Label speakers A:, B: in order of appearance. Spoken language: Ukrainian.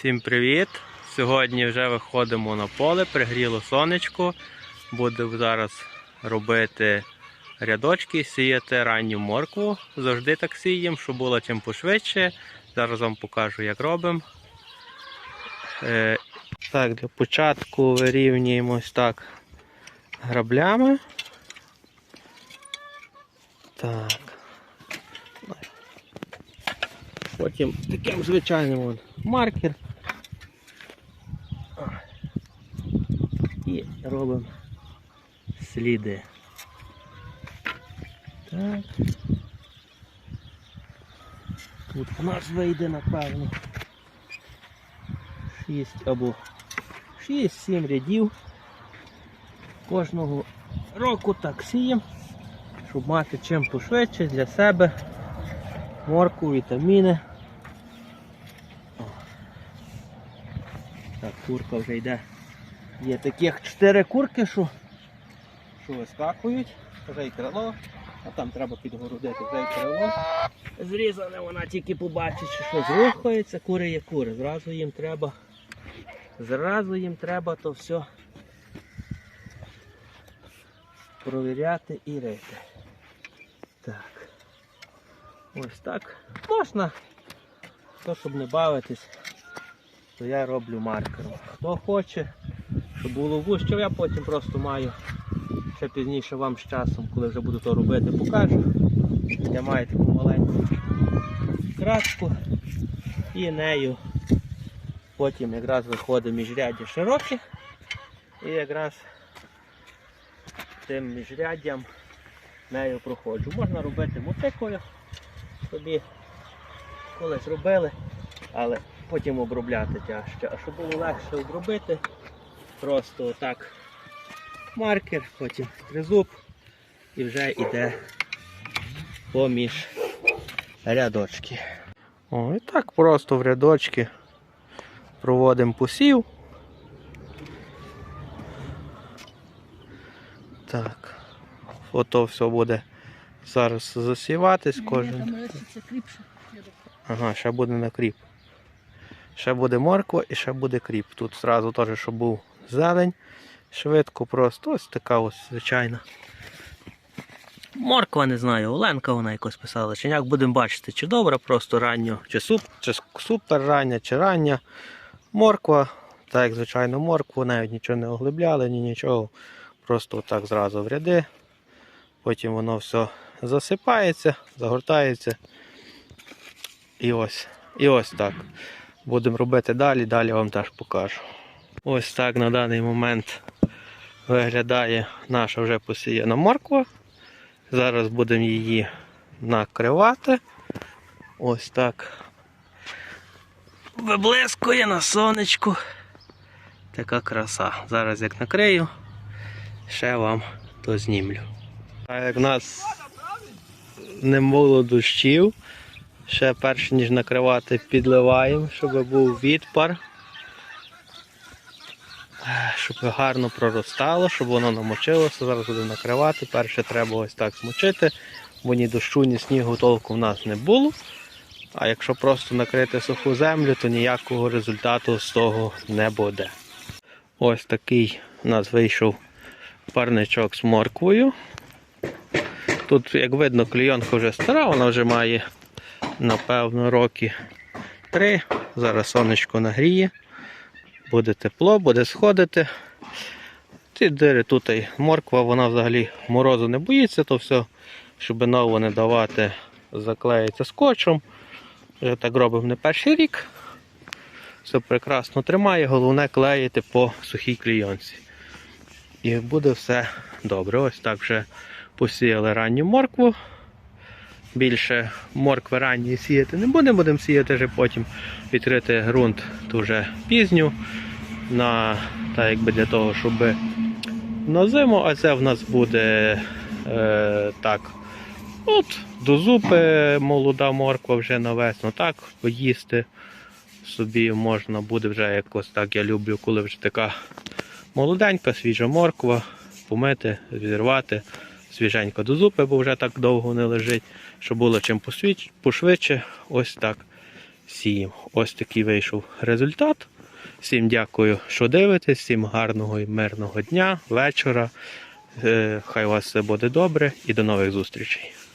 A: Всім привіт! Сьогодні вже виходимо на поле, пригріло сонечко. Будемо зараз робити рядочки, сіяти ранню моркву. Завжди так сіємо, щоб було чим пошвидше. Зараз вам покажу, як робимо. Е, так, для початку вирівнюємо так граблями. Так. Потім таким звичайним от маркер. І робимо сліди. Так. Тут у нас вийде, напевно. 6 або 6-7 рядів. Кожного року так сіємо, щоб мати чим пошвидше для себе. Морку, вітаміни. Так, курка вже йде. Є таких 4 курки, що, що вискакують. Вже й крило, а там треба підгородити вже й крило. Зрізане вона тільки побачить, що щось рухається, кури є кури. Зразу їм треба. Зразу їм треба то все провіряти і рити. Так. Ось так. Можна. Хто щоб не бавитись, то я роблю маркером. Хто хоче, щоб було вужче, я потім просто маю. Ще пізніше вам з часом, коли вже буду то робити, покажу. Я маю таку маленьку краску і нею потім якраз виходить міжряддя широке і якраз тим міжряддям нею проходжу. Можна робити мотикою, собі колись робили, але потім обробляти тяжче. А щоб було легше обробити, просто отак маркер, потім тризуб і вже йде поміж рядочки. О, і так просто в рядочки проводимо посів. Так, ото все буде зараз засіватись кожен.
B: Кріпше.
A: Ага, ще буде на кріп. Ще буде морква і ще буде кріп. Тут зразу теж, щоб був зелень. Швидко просто ось така ось звичайна. Морква не знаю, Оленка вона якось писала. Чи як будемо бачити, чи добра, просто ранньо, чи, суп, чи супер рання, чи рання. Морква, так як звичайно моркву, навіть нічого не оглибляли, ні нічого. Просто отак зразу в ряди. Потім воно все засипається, загортається. І ось, і ось так. Будемо робити далі, далі вам теж покажу. Ось так на даний момент виглядає наша вже посіяна морква. Зараз будемо її накривати. Ось так. Виблискує на сонечку. Така краса. Зараз як накрию, ще вам то знімлю. А як в нас не було дощів, ще перш ніж накривати, підливаємо, щоб був відпар. Щоб гарно проростало, щоб воно намочилося. Зараз будемо накривати. Перше треба ось так змочити, бо ні дощу, ні снігу толку в нас не було. А якщо просто накрити суху землю, то ніякого результату з того не буде. Ось такий у нас вийшов парничок з морквою. Тут, як видно, клійонка вже стара, вона вже має, напевно, роки три. Зараз сонечко нагріє, буде тепло, буде сходити. Ці дири тут і морква, вона взагалі морозу не боїться, то все, щоб ново не давати, заклеїться скотчем. Вже так робимо не перший рік. Все прекрасно тримає, головне клеїти по сухій клійонці. І буде все добре. Ось так вже посіяли ранню моркву. Більше моркви ранньої сіяти не будемо, будемо сіяти вже потім відкрити ґрунт дуже пізню. На, так якби для того, щоб на зиму, а це в нас буде е, так. От, до зупи молода морква вже на весну, так, поїсти собі можна буде вже якось так. Я люблю, коли вже така молоденька, свіжа морква, помити, зірвати, свіженько до зупи, бо вже так довго не лежить, щоб було чим пошвидше. Ось так сіємо. Ось такий вийшов результат. Всім дякую, що дивитесь, всім гарного і мирного дня, вечора. Е, Хай у вас все буде добре і до нових зустрічей.